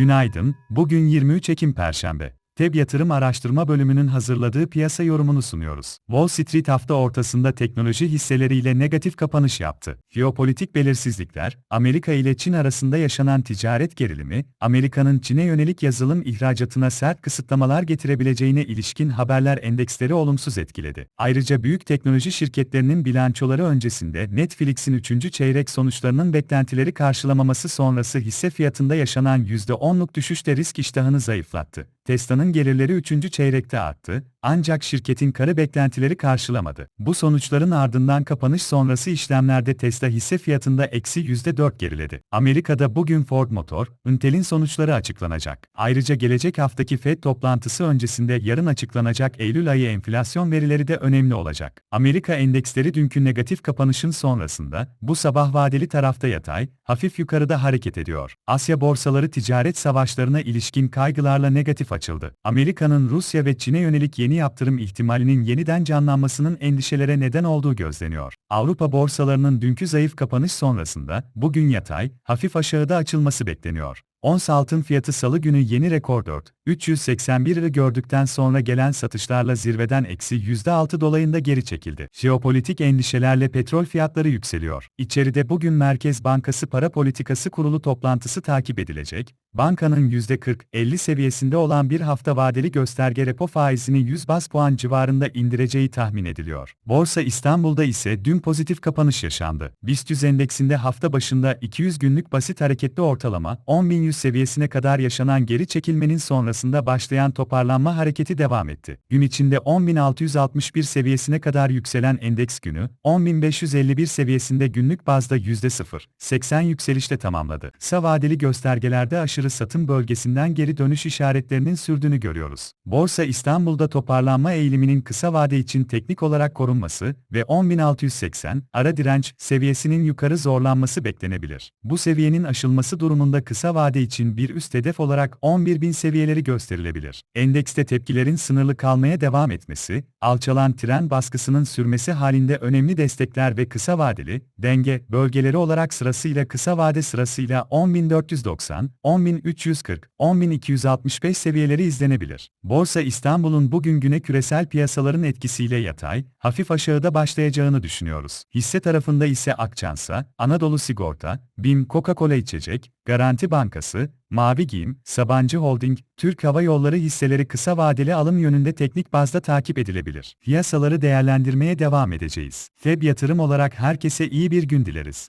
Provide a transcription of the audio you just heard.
Günaydın, bugün 23 Ekim Perşembe. TEB Yatırım Araştırma Bölümünün hazırladığı piyasa yorumunu sunuyoruz. Wall Street hafta ortasında teknoloji hisseleriyle negatif kapanış yaptı. Jeopolitik belirsizlikler, Amerika ile Çin arasında yaşanan ticaret gerilimi, Amerika'nın Çin'e yönelik yazılım ihracatına sert kısıtlamalar getirebileceğine ilişkin haberler endeksleri olumsuz etkiledi. Ayrıca büyük teknoloji şirketlerinin bilançoları öncesinde Netflix'in 3. çeyrek sonuçlarının beklentileri karşılamaması sonrası hisse fiyatında yaşanan %10'luk düşüş de risk iştahını zayıflattı. Tesla'nın gelirleri 3. çeyrekte arttı, ancak şirketin karı beklentileri karşılamadı. Bu sonuçların ardından kapanış sonrası işlemlerde Tesla hisse fiyatında eksi %4 geriledi. Amerika'da bugün Ford Motor, Intel'in sonuçları açıklanacak. Ayrıca gelecek haftaki FED toplantısı öncesinde yarın açıklanacak Eylül ayı enflasyon verileri de önemli olacak. Amerika endeksleri dünkü negatif kapanışın sonrasında, bu sabah vadeli tarafta yatay, hafif yukarıda hareket ediyor. Asya borsaları ticaret savaşlarına ilişkin kaygılarla negatif açıldı. Amerika'nın Rusya ve Çin'e yönelik yeni yaptırım ihtimalinin yeniden canlanmasının endişelere neden olduğu gözleniyor. Avrupa borsalarının dünkü zayıf kapanış sonrasında bugün yatay, hafif aşağıda açılması bekleniyor. Ons altın fiyatı salı günü yeni rekor 4, 381 lira gördükten sonra gelen satışlarla zirveden eksi %6 dolayında geri çekildi. Jeopolitik endişelerle petrol fiyatları yükseliyor. İçeride bugün Merkez Bankası Para Politikası Kurulu toplantısı takip edilecek. Bankanın %40-50 seviyesinde olan bir hafta vadeli gösterge repo faizini 100 bas puan civarında indireceği tahmin ediliyor. Borsa İstanbul'da ise dün pozitif kapanış yaşandı. BIST 100 endeksinde hafta başında 200 günlük basit hareketli ortalama 10.100 seviyesine kadar yaşanan geri çekilmenin sonrasında başlayan toparlanma hareketi devam etti. Gün içinde 10.661 seviyesine kadar yükselen endeks günü, 10.551 seviyesinde günlük bazda %0.80 yükselişle tamamladı. Kısa vadeli göstergelerde aşırı satım bölgesinden geri dönüş işaretlerinin sürdüğünü görüyoruz. Borsa İstanbul'da toparlanma eğiliminin kısa vade için teknik olarak korunması ve 10.680 ara direnç seviyesinin yukarı zorlanması beklenebilir. Bu seviyenin aşılması durumunda kısa vade için bir üst hedef olarak 11.000 seviyeleri gösterilebilir. Endekste tepkilerin sınırlı kalmaya devam etmesi, alçalan tren baskısının sürmesi halinde önemli destekler ve kısa vadeli, denge, bölgeleri olarak sırasıyla kısa vade sırasıyla 10.490, 10.340, 10.265 seviyeleri izlenebilir. Borsa İstanbul'un bugün güne küresel piyasaların etkisiyle yatay, hafif aşağıda başlayacağını düşünüyoruz. Hisse tarafında ise Akçansa, Anadolu Sigorta, BİM Coca-Cola İçecek, Garanti Bankası, Mavi Giyim, Sabancı Holding, Türk Hava Yolları hisseleri kısa vadeli alım yönünde teknik bazda takip edilebilir. Piyasaları değerlendirmeye devam edeceğiz. FEB yatırım olarak herkese iyi bir gün dileriz.